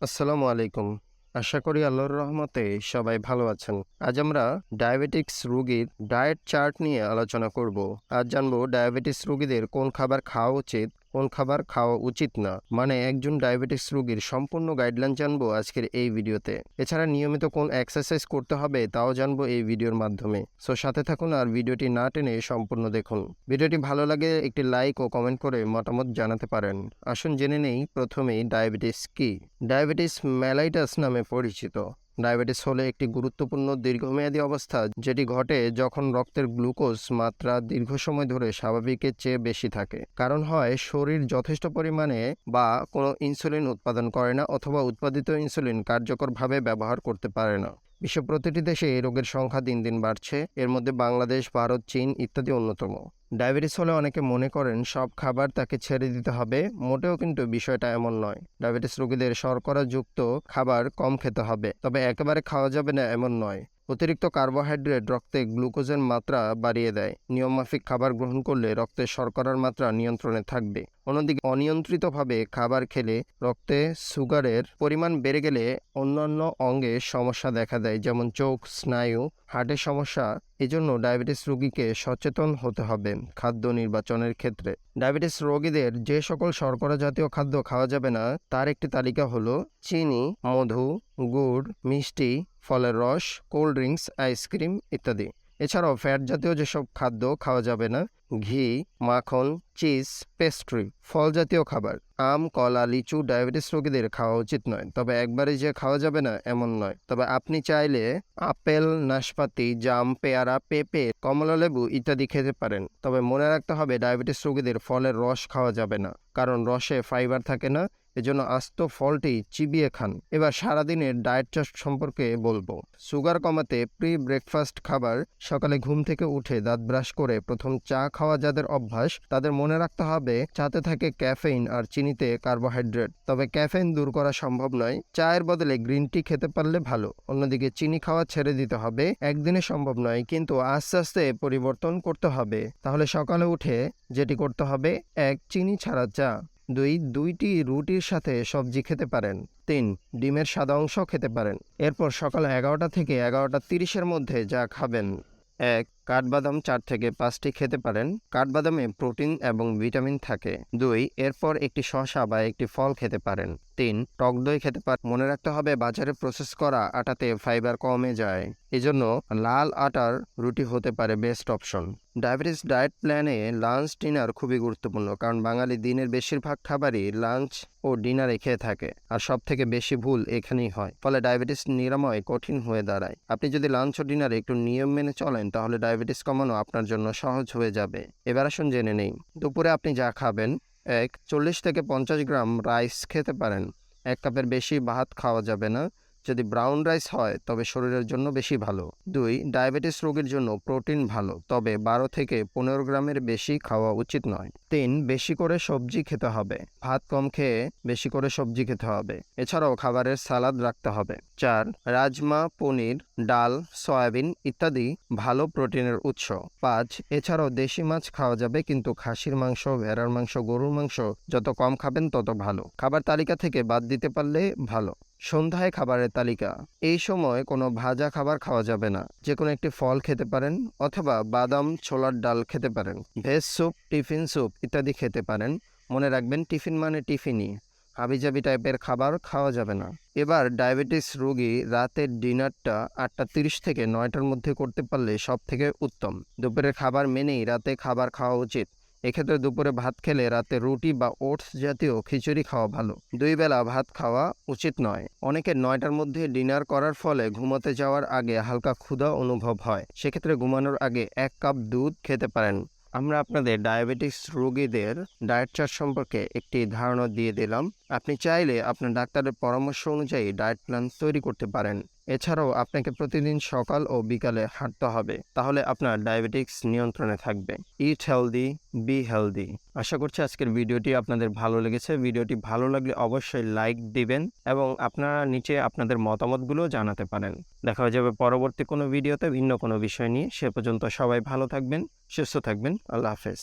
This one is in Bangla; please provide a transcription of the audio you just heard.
আসসালামু আলাইকুম। আশা করি আল্লাহর রহমতে সবাই ভালো আছেন। আজ আমরা ডায়াবেটিক্স রোগীর ডায়েট চার্ট নিয়ে আলোচনা করব। আজ জানব ডায়াবেটিস রোগীদের কোন খাবার খাওয়া উচিত কোন খাবার খাওয়া উচিত না। মানে একজন ডায়াবেটিস রোগীর সম্পূর্ণ গাইডলাইন জানব আজকের এই ভিডিওতে। এছাড়া নিয়মিত কোন এক্সারসাইজ করতে হবে তাও জানব এই ভিডিওর মাধ্যমে। সো সাথে থাকুন আর ভিডিওটি না টেনে সম্পূর্ণ দেখুন। ভিডিওটি ভালো লাগে একটি লাইক ও কমেন্ট করে মতামত জানাতে পারেন। আসুন জেনে নেই প্রথমেই ডায়াবেটিস কি। ডায়াবেটিস মেলাইটাস নামে পরিচিত। ডায়াবেটিস হলে একটি গুরুত্বপূর্ণ দীর্ঘমেয়াদী অবস্থা, যেটি ঘটে যখন রক্তের গ্লুকোজ মাত্রা দীর্ঘ সময় ধরে স্বাভাবিকের চেয়ে বেশি থাকে। কারণ হয়, শরীর যথেষ্ট পরিমাণে বা কোনো ইনসুলিন উৎপাদন করে না অথবা উৎপাদিত ইনসুলিন কার্যকরভাবে ব্যবহার করতে পারে না। বিশ্ব প্রতিটি দেশে এই রোগের সংখ্যা দিন দিন বাড়ছে। এর মধ্যে বাংলাদেশ, ভারত, চীন ইত্যাদি অন্যতম। ডায়াবেটিস হলে অনেকে মনে করেন সব খাবার তাকে ছেড়ে দিতে হবে। মোটেও কিন্তু বিষয়টা এমন নয়। ডায়াবেটিস রোগীদের শর্করাযুক্ত খাবার কম খেতে হবে। তবে একেবারে খাওয়া যাবে না এমন নয়। অতিরিক্ত কার্বোহাইড্রেট রক্তে গ্লুকোজের মাত্রা বাড়িয়ে দেয়। নিয়মমাফিক খাবার গ্রহণ করলে রক্তে শর্করার মাত্রা নিয়ন্ত্রণে থাকবে। অন্যদিকে, অনিয়ন্ত্রিতভাবে খাবার খেলে রক্তে সুগারের পরিমাণ বেড়ে গেলে অন্যান্য অঙ্গে সমস্যা দেখা দেয়, যেমন চোখ, স্নায়ু, হার্টের সমস্যা। এজন্য ডায়াবেটিস রোগীকে সচেতন হতে হবে খাদ্য নির্বাচনের ক্ষেত্রে। ডায়াবেটিস রোগীদের যে সকল শর্করা জাতীয় খাদ্য খাওয়া যাবে না, তার একটি তালিকা হলো চিনি, মধু, গুড়, মিষ্টি ফলের রস, কোল্ড ড্রিঙ্কস আইসক্রিম ইত্যাদি। এছাড়াও ফ্যাট জাতীয় যেসব খাদ্য খাওয়া যাবে না, ঘি, মাখন, চিজ, পেস্ট্রি, ফল জাতীয় খাবার, আম, কলা, লিচু, ডায়াবেটিস রোগীদের খাওয়া উচিত নয়। তবে একবারে যে খাওয়া যাবে না, এমন নয়। তবে আপনি চাইলে আপেল, নাশপাতি, জাম, পেয়ারা, পেঁপে কমলালেবু ইত্যাদি খেতে পারেন। তবে মনে রাখতে হবে, ডায়াবেটিস রোগীদের ফলের রস খাওয়া যাবে না। কারণ রসে ফাইবার থাকে না এজন্য আস্ত ফলটি চিবিয়ে খান। এবার সারাদিনের ডায়েট চার্ট সম্পর্কে বলব। সুগার কমাতে প্রি ব্রেকফাস্ট খাবার, সকালে ঘুম থেকে উঠে দাঁত ব্রাশ করে প্রথম চা খাওয়া যাদের অভ্যাস, তাদের মনে রাখতে হবে চাতে থাকে ক্যাফেইন আর চিনিতে কার্বোহাইড্রেট। তবে ক্যাফেইন দূর করা সম্ভব নয়। চায়ের বদলে গ্রিন টি খেতে পারলে ভালো। অন্যদিকে চিনি খাওয়া ছেড়ে দিতে হবে একদিনে সম্ভব নয়, কিন্তু আস্তে আস্তে পরিবর্তন করতে হবে। তাহলে সকালে উঠে যেটি করতে হবে, এক চিনি ছাড়া চা। দুই, দুইটি রুটির সাথে সবজি খেতে পারেন। তিন, ডিমের সাদা অংশ খেতে পারেন। এরপর সকাল এগারোটা থেকে এগারোটা তিরিশের মধ্যে যা খাবেন। এক কাঠবাদাম চার থেকে পাঁচটি খেতে পারেন। কাঠবাদামে প্রোটিন এবং ভিটামিন থাকে। দুই, এরপর একটি শসা বা একটি ফল খেতে পারেন। তিন, টক দই খেতে পারেন মনে রাখতে হবে বাজারে প্রসেস করা আটাতে ফাইবার কমে যায়। এজন্য লাল আটার রুটি হতে পারে বেস্ট অপশন ডায়াবেটিস ডায়েট প্ল্যানে লাঞ্চ ডিনার খুবই গুরুত্বপূর্ণ কারণ বাঙালি দিনের বেশিরভাগ খাবারই লাঞ্চ ও ডিনারে খেয়ে থাকে আর সব থেকে বেশি ভুল এখানেই হয়। ফলে ডায়াবেটিস নিরাময় কঠিন হয়ে দাঁড়ায়। আপনি যদি লাঞ্চ ও ডিনারে একটু নিয়ম মেনে চলেন তাহলে ডায়াবেটিস কমানো আপনার জন্য সহজ হয়ে যাবে। এবার আসুন জেনে নেই। দুপুরে আপনি যা খাবেন, এক চল্লিশ থেকে পঞ্চাশ গ্রাম রাইস খেতে পারেন। এক কাপের বেশি ভাত খাওয়া যাবে না। যদি ব্রাউন রাইস হয়, তবে শরীরের জন্য বেশি ভালো। দুই ডায়াবেটিস রোগীর জন্য প্রোটিন ভালো, তবে বারো থেকে পনেরো গ্রামের বেশি খাওয়া উচিত নয়। তিন, বেশি করে সবজি খেতে হবে। ভাত কম খেয়ে বেশি করে সবজি খেতে হবে। এছাড়াও খাবারের সালাদ রাখতে হবে। চার, রাজমা, পনির, ডাল, সয়াবিন ইত্যাদি ভালো প্রোটিনের উৎস। পাঁচ, এছাড়াও দেশি মাছ খাওয়া যাবে, কিন্তু খাসির মাংস, ভেড়ার মাংস, গরুর মাংস যত কম খাবেন তত ভালো। খাবার তালিকা থেকে বাদ দিতে পারলে ভালো। সন্ধ্যায় খাবারের তালিকা। এই সময় কোনো ভাজা খাবার খাওয়া যাবে না। যে কোনো একটি ফল খেতে পারেন অথবা বাদাম, ছোলার ডাল খেতে পারেন। ভেজ স্যুপ, টিফিন স্যুপ ইত্যাদি খেতে পারেন। মনে রাখবেন টিফিন মানে টিফিনই। হাবিজাবি টাইপের খাবার খাওয়া যাবে না। এবার ডায়াবেটিস রোগী রাতের ডিনারটা আটটা তিরিশ থেকে নয়টার মধ্যে করতে পারলে সব থেকে উত্তম। দুপুরের খাবার মেনেই রাতে খাবার খাওয়া উচিত। এক্ষেত্রে দুপুরে ভাত খেলে রাতে রুটি বা ওটস জাতীয় খিচুড়ি খাওয়া ভালো। দুই বেলা ভাত খাওয়া উচিত নয়। অনেকে নয়টার মধ্যে ডিনার করার ফলে ঘুমোতে যাওয়ার আগে হালকা ক্ষুধা অনুভব হয়। সেক্ষেত্রে ঘুমানোর আগে এক কাপ দুধ খেতে পারেন। আমরা আপনাদের ডায়াবেটিস রোগীদের ডায়েট চার্ট সম্পর্কে একটি ধারণা দিয়ে দিলাম। আপনি চাইলে আপনার ডাক্তারের পরামর্শ অনুযায়ী ডায়েট প্ল্যান তৈরি করতে পারেন। এছাড়াও আপনাকে প্রতিদিন সকাল ও বিকালে হাঁটতে হবে, তাহলে আপনার ডায়াবেটিক্স নিয়ন্ত্রণে থাকবে। ইট হেলদি বি হেলদি আশা করছি আজকের ভিডিওটি আপনাদের ভালো লেগেছে। ভিডিওটি ভালো লাগলে অবশ্যই লাইক দিবেন এবং আপনারা নিচে আপনাদের মতামতগুলো জানাতে পারেন। দেখা হয়ে যাবে পরবর্তী কোনো ভিডিওতে ভিন্ন কোনো বিষয় নিয়ে। সে পর্যন্ত সবাই ভালো থাকবেন, সুস্থ থাকবেন। আল্লাহ হাফেজ।